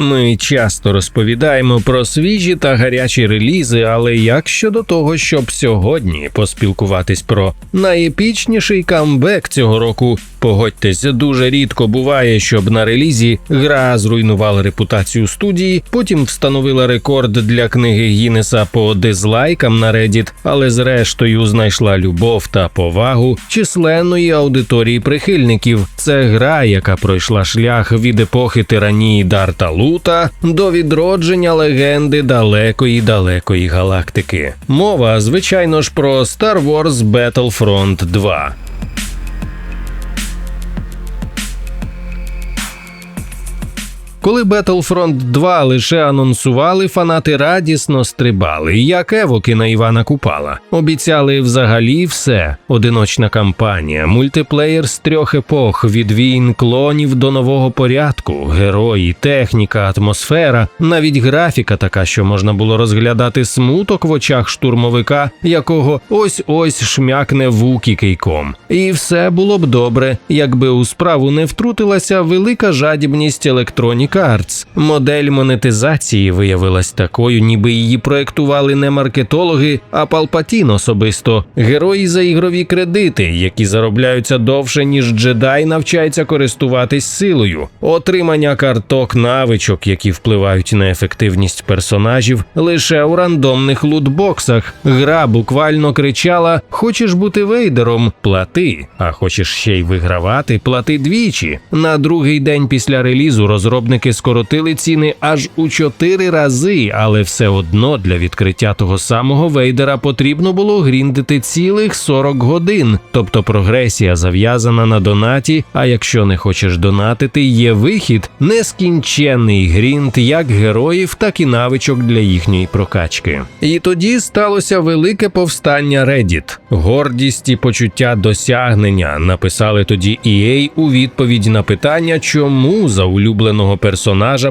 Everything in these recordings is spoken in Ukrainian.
Ми часто розповідаємо про свіжі та гарячі релізи, але як щодо того, щоб сьогодні поспілкуватись про найепічніший камбек цього року, погодьтесь, дуже рідко буває, щоб на релізі гра зруйнувала репутацію студії, потім встановила рекорд для книги Гіннеса по дизлайкам на Reddit, але зрештою знайшла любов та повагу численної аудиторії прихильників. Це гра, яка пройшла шлях від епохи тиранії Дарта Лута до відродження легенди далекої далекої галактики. Мова, звичайно ж, про Star Wars Battlefront 2. Коли Battlefront 2 лише анонсували, фанати радісно стрибали, як евоки на Івана Купала. Обіцяли взагалі все: одиночна кампанія, мультиплеєр з трьох епох, від війн клонів до нового порядку, герої, техніка, атмосфера, навіть графіка така, що можна було розглядати смуток в очах штурмовика, якого ось ось шмякне вукі кийком. І все було б добре, якби у справу не втрутилася велика жадібність Electronic Arts. Модель монетизації виявилась такою, ніби її проектували не маркетологи, а Палпатін особисто. Герої за ігрові кредити, які заробляються довше, ніж джедай навчається користуватись силою, отримання карток навичок, які впливають на ефективність персонажів, лише у рандомних лутбоксах. Гра буквально кричала: Хочеш бути вейдером? Плати. А хочеш ще й вигравати? Плати двічі. На другий день після релізу розробники скоротили ціни аж у чотири рази, але все одно для відкриття того самого вейдера потрібно було гріндити цілих 40 годин. Тобто прогресія зав'язана на донаті. А якщо не хочеш донатити, є вихід нескінченний грінд як героїв, так і навичок для їхньої прокачки. І тоді сталося велике повстання Reddit. Гордість і почуття досягнення написали тоді EA у відповідь на питання, чому за улюбленого персонажа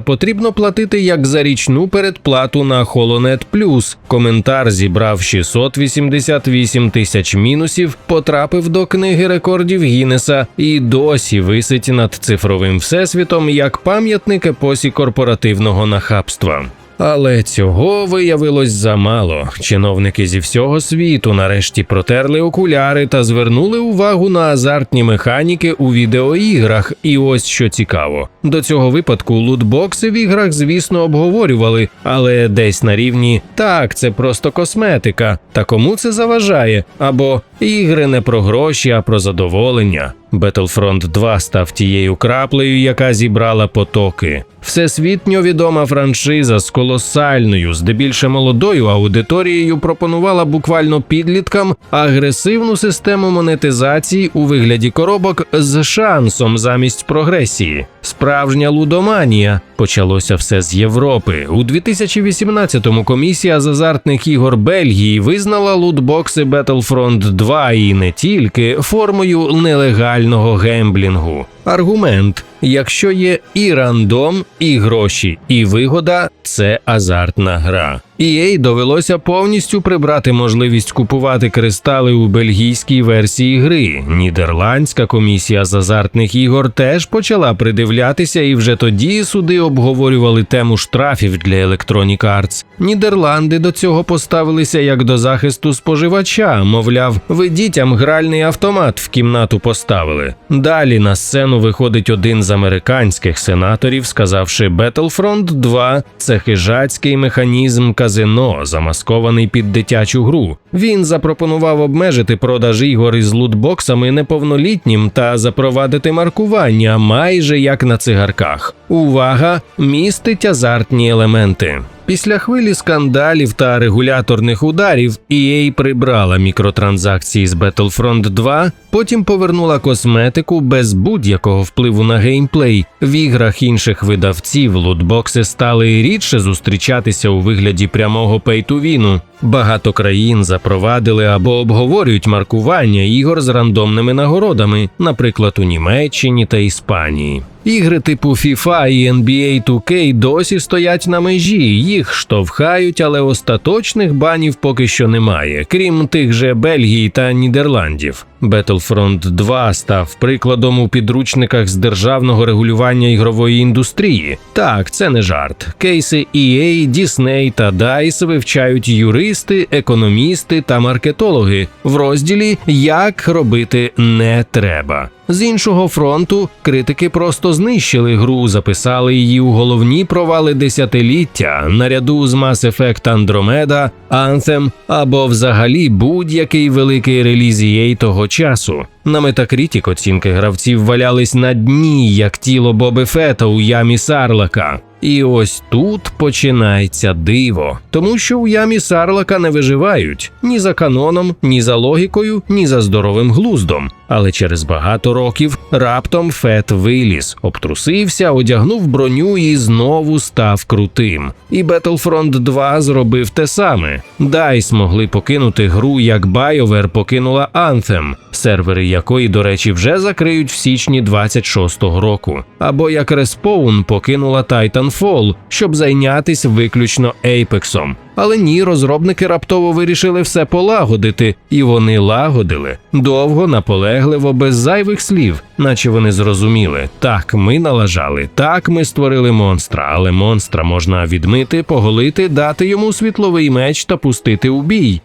потрібно платити як за річну передплату на Холонет Плюс. Коментар зібрав 688 тисяч мінусів, потрапив до книги рекордів Гіннеса і досі висить над цифровим всесвітом як пам'ятник епосі корпоративного нахабства. Але цього виявилось замало. Чиновники зі всього світу нарешті протерли окуляри та звернули увагу на азартні механіки у відеоіграх. І ось що цікаво: до цього випадку лутбокси в іграх, звісно, обговорювали, але десь на рівні так, це просто косметика. Та кому це заважає? Або ігри не про гроші, а про задоволення. Battlefront 2 став тією краплею, яка зібрала потоки. Всесвітньо відома франшиза з колосальною, здебільше молодою аудиторією пропонувала буквально підліткам агресивну систему монетизації у вигляді коробок з шансом замість прогресії. Справжня лудоманія. Почалося все з Європи. У 2018-му комісія з азартних ігор Бельгії визнала лутбокси Battlefront 2 і не тільки формою нелегального гемблінгу. Аргумент: якщо є і рандом, і гроші, і вигода, це азартна гра. EA довелося повністю прибрати можливість купувати кристали у бельгійській версії гри. Нідерландська комісія з азартних ігор теж почала придивлятися, і вже тоді суди обговорювали тему штрафів для Electronic Arts. Нідерланди до цього поставилися як до захисту споживача, мовляв, ви дітям гральний автомат в кімнату поставили. Далі на сцену виходить один з американських сенаторів, сказавши Battlefront 2 – це хижацький механізм казино, замаскований під дитячу гру. Він запропонував обмежити продаж ігор із лутбоксами неповнолітнім та запровадити маркування майже як на цигарках. Увага! Містить азартні елементи. Після хвилі скандалів та регуляторних ударів EA прибрала мікротранзакції з Battlefront 2, потім повернула косметику без будь-якого впливу на геймплей. В іграх інших видавців лутбокси стали рідше зустрічатися у вигляді прямого пейтувіну. Багато країн запровадили або обговорюють маркування ігор з рандомними нагородами, наприклад, у Німеччині та Іспанії. Ігри типу FIFA і NBA 2K досі стоять на межі, їх штовхають, але остаточних банів поки що немає, крім тих же Бельгії та Нідерландів. Battlefront 2 став прикладом у підручниках з державного регулювання ігрової індустрії. Так, це не жарт. Кейси EA, Disney та DICE вивчають юристи, економісти та маркетологи в розділі Як робити не треба. З іншого фронту критики просто знищили гру, записали її у головні провали десятиліття наряду з Mass Effect Andromeda, Anthem або взагалі будь-який великий реліз EA того часу. На Metacritic оцінки гравців валялись на дні, як тіло Боби Фета у ямі Сарлака. І ось тут починається диво, тому що у ямі Сарлака не виживають ні за каноном, ні за логікою, ні за здоровим глуздом. Але через багато років раптом Фет виліз, обтрусився, одягнув броню і знову став крутим. І Battlefront 2 зробив те саме. DICE могли покинути гру, як BioWare покинула Anthem, сервери якої, до речі, вже закриють в січні 26-го року, або як Respawn покинула Titanfall, щоб зайнятися виключно Apex. Але ні, розробники раптово вирішили все полагодити, і вони лагодили довго, наполегливо, без зайвих слів, наче вони зрозуміли. Так, ми налажали, так ми створили монстра, але монстра можна відмити, поголити, дати йому світловий меч та пустити у бій.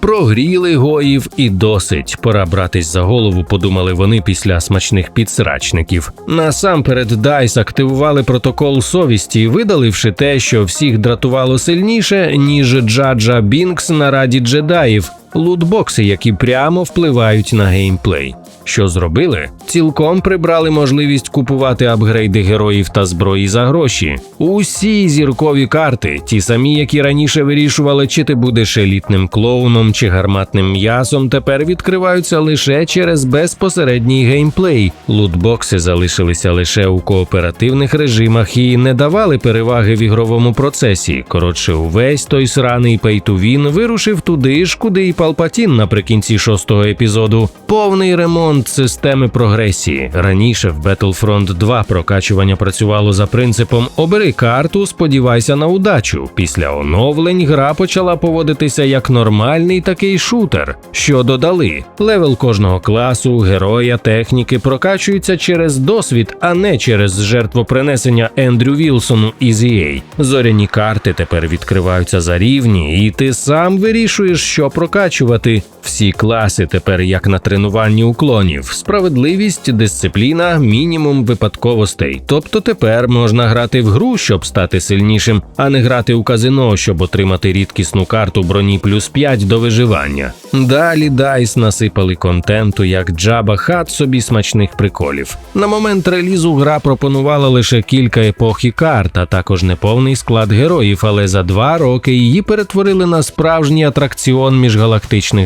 Прогріли гоїв і досить. Пора братись за голову, подумали вони після смачних підсрачників. Насамперед Дайс активували протокол совісті, видаливши те, що всіх дратувало сильніше, ніж Джаджа Бінкс на раді джедаїв, лутбокси, які прямо впливають на геймплей. Що зробили? Цілком прибрали можливість купувати апгрейди героїв та зброї за гроші. Усі зіркові карти, ті самі, які раніше вирішували, чи ти будеш елітним клоуном чи гарматним м'ясом, тепер відкриваються лише через безпосередній геймплей. Лутбокси залишилися лише у кооперативних режимах і не давали переваги в ігровому процесі. Коротше, увесь той сраний пейтувін вирушив туди ж, куди і Палпатін наприкінці шостого епізоду. Повний ремонт системи прогресії. Раніше в Battlefront 2 прокачування працювало за принципом обери карту, сподівайся на удачу. Після оновлень гра почала поводитися як нормальний такий шутер, що додали. Левел кожного класу, героя, техніки прокачується через досвід, а не через жертвопринесення Ендрю Вілсону із EA. Зоряні карти тепер відкриваються за рівні, і ти сам вирішуєш, що прокачувати. Всі класи тепер як на тренуванні уклонів, справедливість, дисципліна, мінімум випадковостей. Тобто тепер можна грати в гру, щоб стати сильнішим, а не грати у казино, щоб отримати рідкісну карту броні плюс 5 до виживання. Далі Дайс насипали контенту, як джаба хат собі смачних приколів. На момент релізу гра пропонувала лише кілька епох і карт, а також неповний склад героїв, але за два роки її перетворили на справжній атракціон міжгалактичних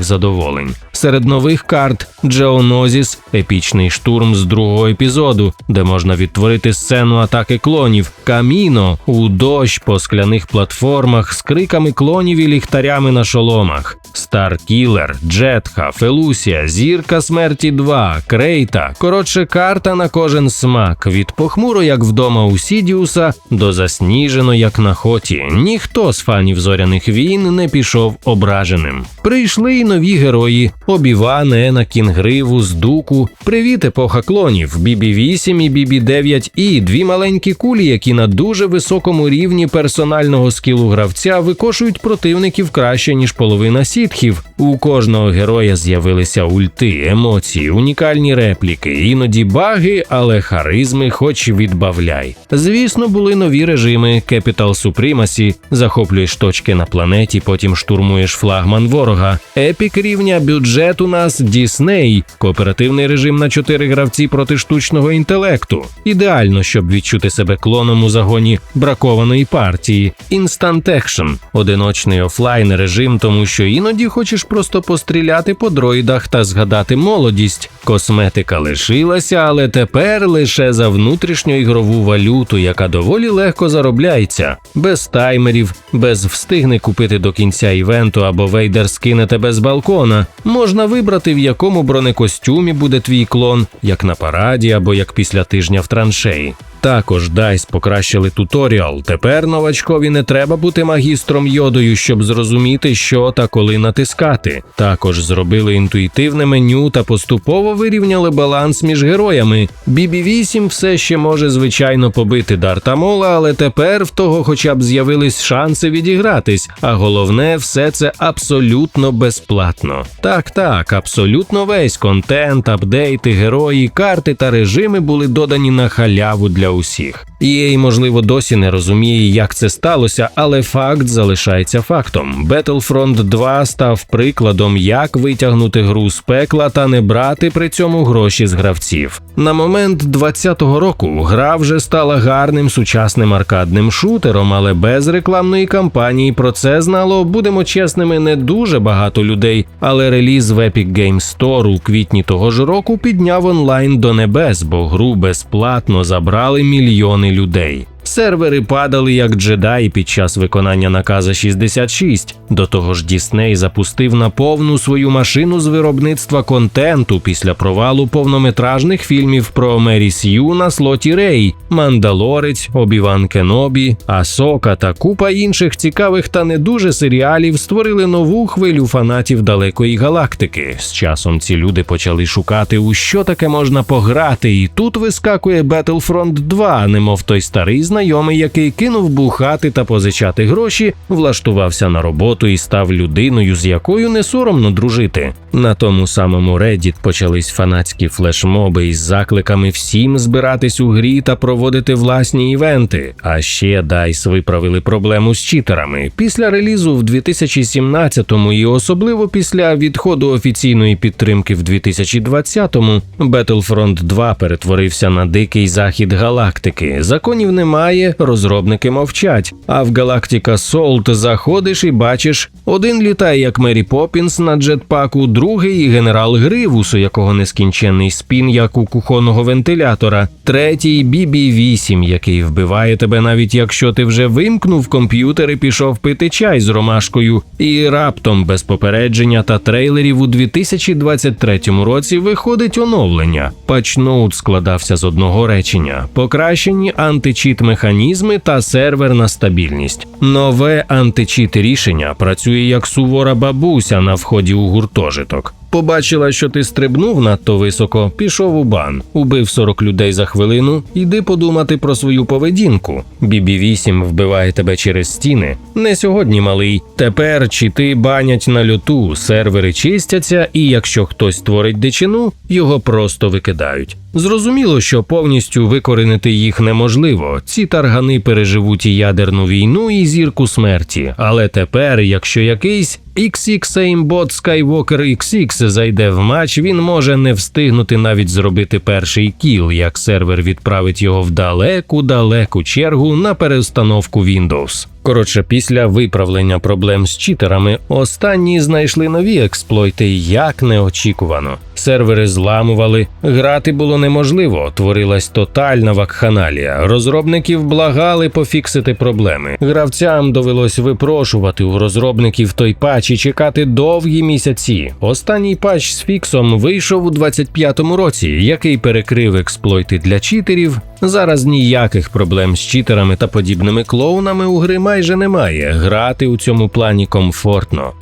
задоволень. Серед нових карт Джеонозіс, епічний штурм з другого епізоду, де можна відтворити сцену атаки клонів, Каміно у дощ по скляних платформах з криками клонів і ліхтарями на шоломах, Старкілер, Джетха, Фелусія, Зірка смерті 2, Крейта. Коротше, карта на кожен смак від похмуро, як вдома у Сідіуса, до засніжено, як на хоті. Ніхто з фанів зоряних війн не пішов ображеним. Прийшли й нові герої: Обіван, Енакін, Гривус, Дуку. Привіт, епоха клонів, BB-8 і BB-9 і дві маленькі кулі, які на дуже високому рівні персонального скілу гравця викошують противників краще ніж половина сітхів. У кожного героя з'явилися ульти, емоції, унікальні репліки, іноді баги, але харизми, хоч відбавляй. Звісно, були нові режими Capital Supremacy, захоплюєш точки на планеті, потім штурмуєш флагман ворога. Епік рівня бюджет у нас Disney, кооперативний режим на чотири гравці проти штучного інтелекту. Ідеально, щоб відчути себе клоном у загоні бракованої партії. Instant Action – одиночний офлайн режим, тому що іноді хочеш просто постріляти по дроїдах та згадати молодість. Косметика лишилася, але тепер лише за внутрішню ігрову валюту, яка доволі легко заробляється, без таймерів, без встигне купити до кінця івенту або вейдер скине тебе з балкона. Можна вибрати, в якому бронекостюмі буде твій клон, як на параді або як після тижня в траншеї. Також DICE покращили туторіал. Тепер новачкові не треба бути магістром йодою, щоб зрозуміти, що та коли натискати. Також зробили інтуїтивне меню та поступово вирівняли баланс між героями. BB-8 все ще може звичайно побити Дарта Мола, але тепер в того хоча б з'явились шанси відігратись. А головне, все це абсолютно безплатно. Так, так, абсолютно весь контент, апдейти, герої, карти та режими були додані на халяву для усіх. EA, можливо, досі не розуміє, як це сталося, але факт залишається фактом. Battlefront 2 став прикладом, як витягнути гру з пекла та не брати при цьому гроші з гравців. На момент 2020 року гра вже стала гарним сучасним аркадним шутером, але без рекламної кампанії про це знало, будемо чесними, не дуже багато людей. Але реліз в Epic Games Store у квітні того ж року підняв онлайн до небес, бо гру безплатно забрали мільйони людей. Сервери падали як джедаї під час виконання наказа 66. До того ж, Дісней запустив на повну свою машину з виробництва контенту після провалу повнометражних фільмів про Мері Сью на слоті Рей, Мандалорець, Обіван Кенобі, Асока та купа інших цікавих та не дуже серіалів створили нову хвилю фанатів далекої галактики. З часом ці люди почали шукати, у що таке можна пограти, і тут вискакує Battlefront 2, немов той старий знайомий, який кинув бухати та позичати гроші, влаштувався на роботу і став людиною, з якою не соромно дружити. На тому самому Reddit почались фанатські флешмоби із закликами всім збиратись у грі та проводити власні івенти. А ще DICE виправили проблему з читерами. Після релізу в 2017-му і особливо після відходу офіційної підтримки в 2020-му Battlefront 2 перетворився на дикий захід галактики. Законів немає, розробники мовчать. А в Galactica Salt заходиш і бачиш, один літає як Мері Поппінс на джетпаку, другий генерал Гривус, у якого нескінченний спін, як у кухонного вентилятора, третій BB-8, який вбиває тебе навіть якщо ти вже вимкнув комп'ютер і пішов пити чай з ромашкою. І раптом без попередження та трейлерів у 2023 році виходить оновлення. Патчноут складався з одного речення: покращені античіт механізми та серверна стабільність. Нове античіт рішення працює як сувора бабуся на вході у гуртожиток. Побачила, що ти стрибнув надто високо, пішов у бан, убив 40 людей за хвилину. Йди подумати про свою поведінку. Бібі 8 вбиває тебе через стіни. Не сьогодні, малий. Тепер чи ти банять на люту, сервери чистяться, і якщо хтось творить дичину, його просто викидають. Зрозуміло, що повністю викоренити їх неможливо. Ці таргани переживуть і ядерну війну, і зірку смерті. Але тепер, якщо якийсь XX Aimbot Skywalker XX зайде в матч, він може не встигнути навіть зробити перший кіл, як сервер відправить його в далеку далеку чергу на переустановку Windows. Коротше, після виправлення проблем з читерами, останні знайшли нові експлойти як неочікувано. Сервери зламували, грати було неможливо, творилась тотальна вакханалія. Розробників благали пофіксити проблеми. Гравцям довелось випрошувати у розробників той патч і чекати довгі місяці. Останній патч з фіксом вийшов у 25-му році, який перекрив експлойти для читерів. Зараз ніяких проблем з читерами та подібними клоунами у гри майже немає. Грати у цьому плані комфортно.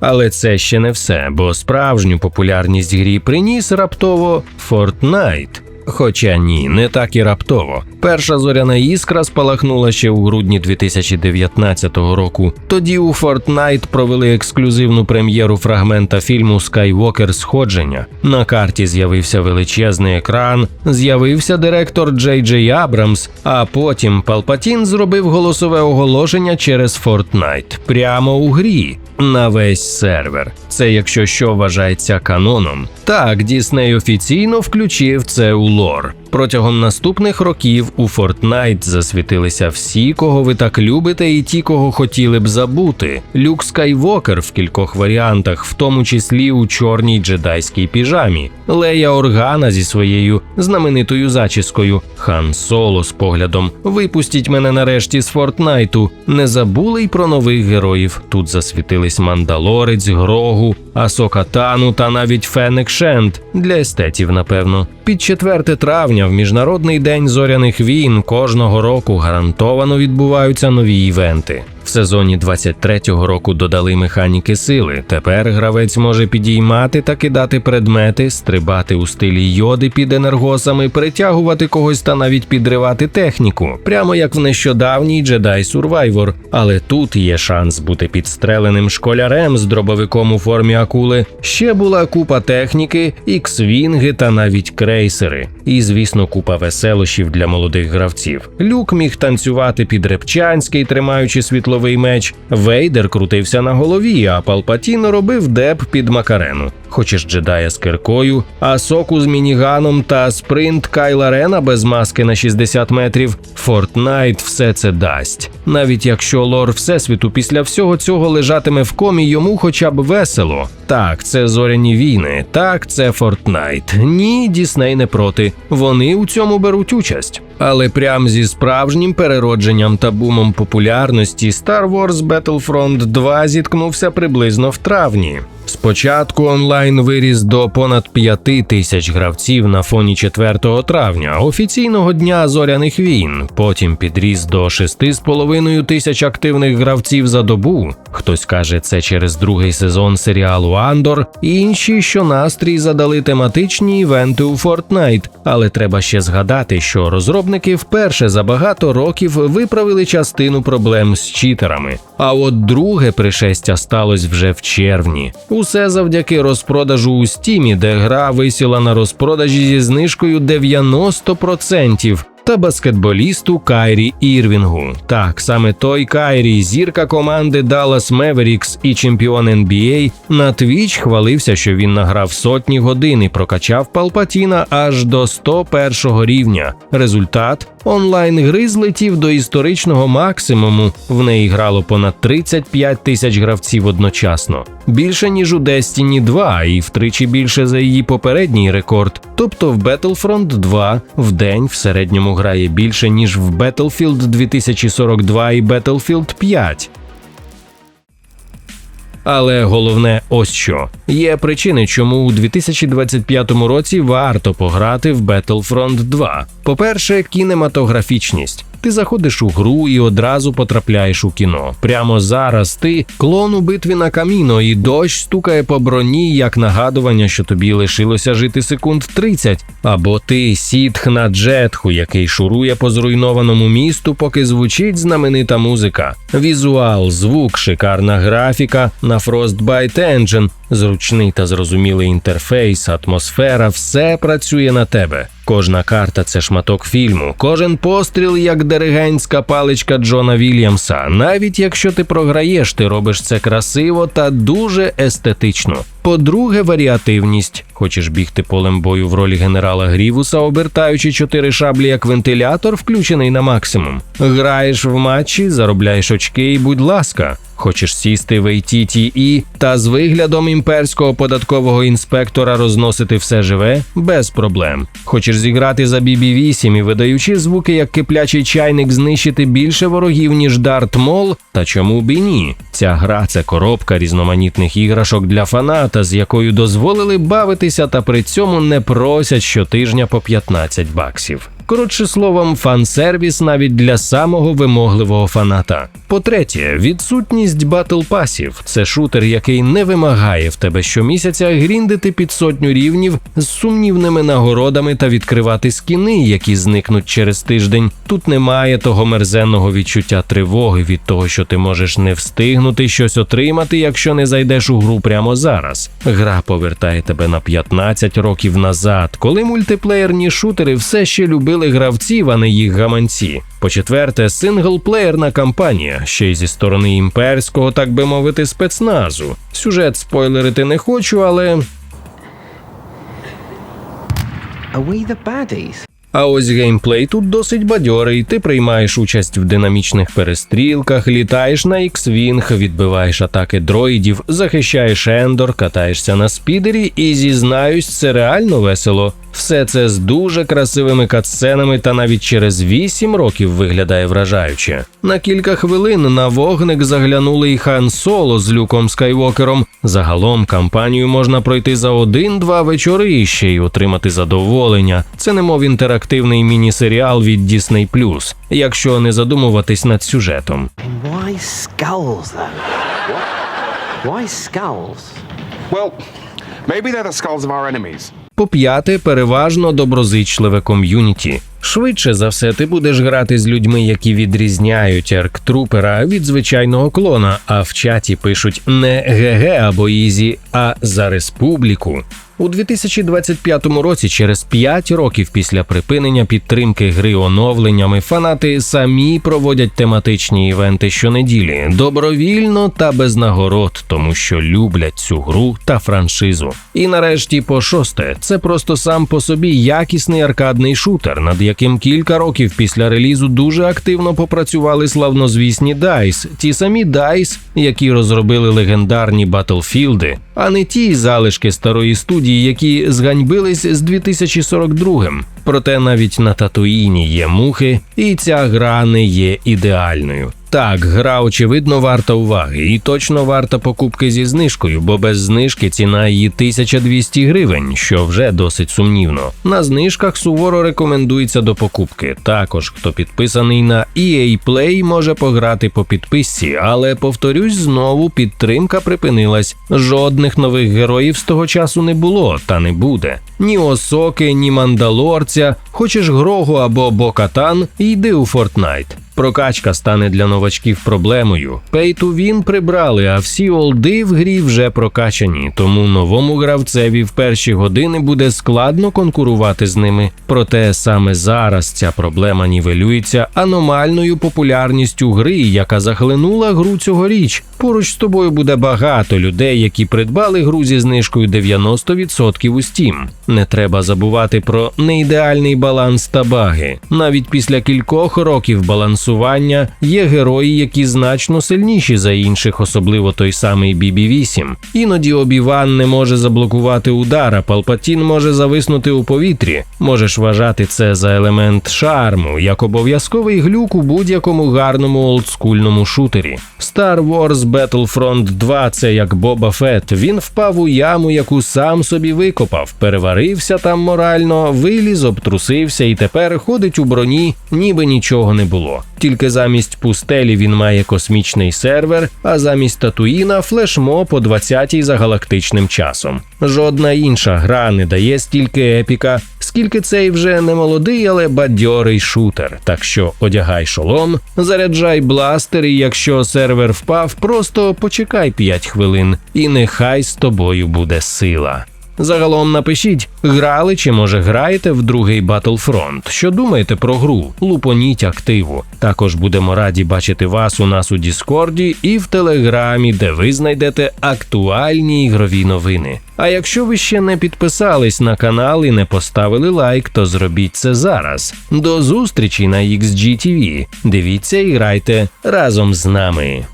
Але це ще не все, бо справжню популярність грі приніс раптово Fortnite. Хоча ні, не так і раптово. Перша зоряна іскра спалахнула ще у грудні 2019 року. Тоді у Fortnite провели ексклюзивну прем'єру фрагмента фільму Skywalker Сходження. На карті з'явився величезний екран, з'явився директор Джей Джей Абрамс, а потім Палпатін зробив голосове оголошення через Fortnite прямо у грі. На весь сервер. Це, якщо що вважається каноном. Так, Дісней офіційно включив це у лор. Протягом наступних років у Fortnite засвітилися всі, кого ви так любите, і ті, кого хотіли б забути. Люк Скайвокер в кількох варіантах, в тому числі у чорній джедайській піжамі, Лея Органа зі своєю знаменитою зачіскою, Хан Соло з поглядом Випустіть мене нарешті з Фортнайту. Не забули й про нових героїв. Тут засвітились Мандалорець, Грогу, Асока Тану та навіть Фенек Шент для естетів, напевно. Під 4 травня травня в міжнародний день зоряних війн кожного року гарантовано відбуваються нові івенти. В сезоні 23-го року додали механіки сили. Тепер гравець може підіймати та кидати предмети, стрибати у стилі йоди під енергосами, притягувати когось та навіть підривати техніку, прямо як в нещодавній Jedi Survivor. Але тут є шанс бути підстреленим школярем з дробовиком у формі акули. Ще була купа техніки, ікс-вінги та навіть крейсери. І, звісно, купа веселощів для молодих гравців. Люк міг танцювати під репчанський, тримаючи світловий меч. Вейдер крутився на голові, а Палпатін робив деп під Макарену. Хочеш джедая з киркою, а соку з мініганом та спринт Кайла Рена без маски на 60 метрів. Фортнайт все це дасть. Навіть якщо лор Всесвіту після всього цього лежатиме в комі, йому хоча б весело. Так, це зоряні війни, так, це Фортнайт. Ні, Дісней не проти. Вони у цьому беруть участь. Але прям зі справжнім переродженням та бумом популярності Star Wars Battlefront 2 зіткнувся приблизно в травні. Спочатку онлайн виріс до понад 5 тисяч гравців на фоні 4 травня, офіційного дня зоряних війн. Потім підріс до 6,5 тисяч активних гравців за добу. Хтось каже, це через другий сезон серіалу Андор. Інші, що настрій задали тематичні івенти у Fortnite. Але треба ще згадати, що розробники вперше за багато років виправили частину проблем з читерами. А от друге пришестя сталося вже в червні. Усе завдяки розпродажу у стімі, де гра висіла на розпродажі зі знижкою 90%. Та баскетболісту Кайрі Ірвінгу. Так, саме той Кайрі, зірка команди Dallas Mavericks і чемпіон NBA, на Twitch хвалився, що він награв сотні годин і прокачав Палпатіна аж до 101 рівня. Результат онлайн гри злетів до історичного максимуму. В неї грало понад 35 тисяч гравців одночасно. Більше ніж у Destiny 2 і втричі більше за її попередній рекорд. Тобто в Battlefront 2 в день в середньому грає більше ніж в Battlefield 2042 і Battlefield 5. Але головне, ось що є причини, чому у 2025 році варто пограти в Battlefront 2. По-перше, кінематографічність. Ти заходиш у гру і одразу потрапляєш у кіно. Прямо зараз ти клон у битві на каміно, і дощ стукає по броні як нагадування, що тобі лишилося жити секунд 30. Або ти сітх на джетху, який шурує по зруйнованому місту, поки звучить знаменита музика. Візуал, звук, шикарна графіка на Frostbite Engine, зручний та зрозумілий інтерфейс, атмосфера, все працює на тебе. Кожна карта це шматок фільму, кожен постріл як диригентська паличка Джона Вільямса. Навіть якщо ти програєш, ти робиш це красиво та дуже естетично. По-друге, варіативність. Хочеш бігти полем бою в ролі генерала Грівуса, обертаючи чотири шаблі як вентилятор, включений на максимум. Граєш в матчі, заробляєш очки і будь ласка. Хочеш сісти в ATTE та з виглядом імперського податкового інспектора розносити все живе без проблем. Хочеш зіграти за BB-8 і видаючи звуки як киплячий чайник, знищити більше ворогів ніж Дарт Мол? Та чому б і ні? Ця гра це коробка різноманітних іграшок для фаната, з якою дозволили бавитися, та при цьому не просять щотижня по 15 баксів. Коротше словом, фан-сервіс навіть для самого вимогливого фаната. По-третє, відсутність батл пасів це шутер, який не вимагає в тебе щомісяця гріндити під сотню рівнів з сумнівними нагородами та відкривати скіни, які зникнуть через тиждень. Тут немає того мерзенного відчуття тривоги від того, що ти можеш не встигнути щось отримати, якщо не зайдеш у гру прямо зараз. Гра повертає тебе на 15 років назад, коли мультиплеєрні шутери все ще любили гравців, а не їх гаманці. По-четверте, синглплеєрна кампанія, ще й зі сторони імперського, так би мовити, спецназу. Сюжет спойлерити не хочу, але Are we the baddies? А ось геймплей тут досить бадьорий. Ти приймаєш участь в динамічних перестрілках, літаєш на X-Wing, відбиваєш атаки дроїдів, захищаєш Ендор, катаєшся на спідері, і зізнаюсь, це реально весело. Все це з дуже красивими катсценами та навіть через 8 років виглядає вражаюче. На кілька хвилин на вогник заглянули і Хан Соло з Люком Скайвокером. Загалом кампанію можна пройти за один-два вечори і ще й отримати задоволення. Це немов інтерактивний інтерактивний міні-серіал від Disney+, якщо не задумуватись над сюжетом. Why skulls, though? Why skulls? Well, maybe they're the skulls of our enemies. По-п'яте, переважно доброзичливе ком'юніті. Швидше за все, ти будеш грати з людьми, які відрізняють арктрупера від звичайного клона, а в чаті пишуть не ГГ або Ізі, а за республіку. У 2025 році, через 5 років після припинення підтримки гри оновленнями, фанати самі проводять тематичні івенти щонеділі, добровільно та без нагород, тому що люблять цю гру та франшизу. І нарешті, по шосте, це просто сам по собі якісний аркадний шутер, над яким кілька років після релізу дуже активно попрацювали славнозвісні DICE, ті самі DICE, які розробили легендарні Battlefield, а не ті залишки старої студії, які зганьбились з 2042-м. Проте навіть на Татуїні є мухи, і ця гра не є ідеальною. Так, гра очевидно варта уваги і точно варта покупки зі знижкою, бо без знижки ціна її 1200 гривень, що вже досить сумнівно. На знижках суворо рекомендується до покупки. Також хто підписаний на EA Play може пограти по підписці, але повторюсь, знову підтримка припинилась. Жодних нових героїв з того часу не було та не буде. Ні Осоки, ні Мандалорця. Хочеш Грогу або Бокатан, йди у Fortnite. Прокачка стане для новачків проблемою. To Win прибрали, а всі олди в грі вже прокачані, тому новому гравцеві в перші години буде складно конкурувати з ними. Проте саме зараз ця проблема нівелюється аномальною популярністю гри, яка захлинула гру цьогоріч. Поруч з тобою буде багато людей, які придбали гру зі знижкою 90% у Steam. Не треба забувати про неідеальний баланс та баги. Навіть після кількох років балансування є герої, які значно сильніші за інших, особливо той самий BB-8. Іноді Обіван не може заблокувати удар, а Палпатін може зависнути у повітрі. Можеш вважати це за елемент шарму, як обов'язковий глюк у будь-якому гарному олдскульному шутері. Star Wars Battlefront 2 це як Боба Фет. Він впав у яму, яку сам собі викопав, переварився там морально, виліз, обтрусився і тепер ходить у броні, ніби нічого не було. Тільки замість пустелі він має космічний сервер, а замість Татуїна флешмо по 20-й за галактичним часом. Жодна інша гра не дає стільки епіка, скільки цей вже не молодий, але бадьорий шутер. Так що одягай шолом, заряджай бластер, і якщо сервер впав, просто почекай 5 хвилин, і нехай з тобою буде сила. Загалом напишіть, грали чи може граєте в другий Battlefront. Що думаєте про гру? Лупоніть активу. Також будемо раді бачити вас у нас у Діскорді і в Телеграмі, де ви знайдете актуальні ігрові новини. А якщо ви ще не підписались на канал і не поставили лайк, то зробіть це зараз. До зустрічі на XGTV. Дивіться і грайте разом з нами.